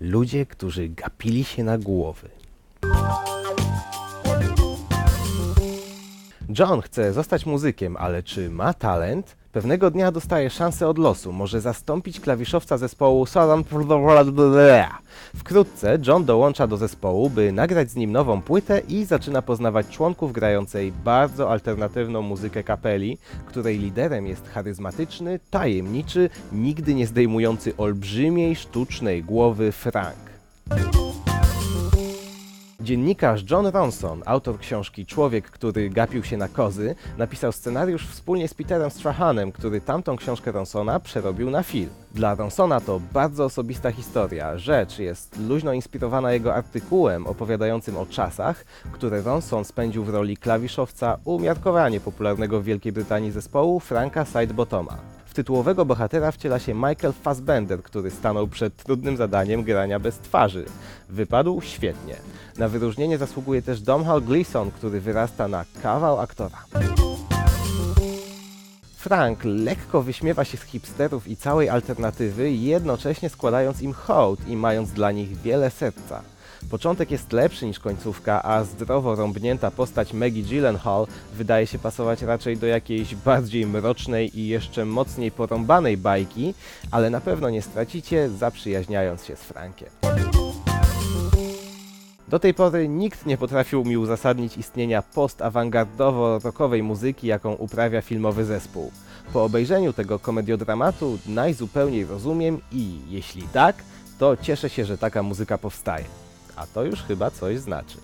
Ludzie, którzy gapili się na głowy. John chce zostać muzykiem, ale czy ma talent? Pewnego dnia dostaje szansę od losu. Może zastąpić klawiszowca zespołu Southern Wkrótce John dołącza do zespołu, by nagrać z nim nową płytę i zaczyna poznawać członków grającej bardzo alternatywną muzykę kapeli, której liderem jest charyzmatyczny, tajemniczy, nigdy nie zdejmujący olbrzymiej, sztucznej głowy Frank. Dziennikarz John Ronson, autor książki Człowiek, który gapił się na kozy, napisał scenariusz wspólnie z Peterem Strahanem, który tamtą książkę Ronsona przerobił na film. Dla Ronsona to bardzo osobista historia. Rzecz jest luźno inspirowana jego artykułem opowiadającym o czasach, które Ronson spędził w roli klawiszowca umiarkowanie popularnego w Wielkiej Brytanii zespołu Franka Sidebotoma. W tytułowego bohatera wciela się Michael Fassbender, który stanął przed trudnym zadaniem grania bez twarzy. Wypadł świetnie. Na wyróżnienie zasługuje też Domhnall Gleeson, który wyrasta na kawał aktora. Frank lekko wyśmiewa się z hipsterów i całej alternatywy, jednocześnie składając im hołd i mając dla nich wiele serca. Początek jest lepszy niż końcówka, a zdrowo rąbnięta postać Maggie Gyllenhaal wydaje się pasować raczej do jakiejś bardziej mrocznej i jeszcze mocniej porąbanej bajki, ale na pewno nie stracicie, zaprzyjaźniając się z Frankiem. Do tej pory nikt nie potrafił mi uzasadnić istnienia post-awangardowo-rockowej muzyki, jaką uprawia filmowy zespół. Po obejrzeniu tego komediodramatu najzupełniej rozumiem i jeśli tak, to cieszę się, że taka muzyka powstaje. A to już chyba coś znaczy.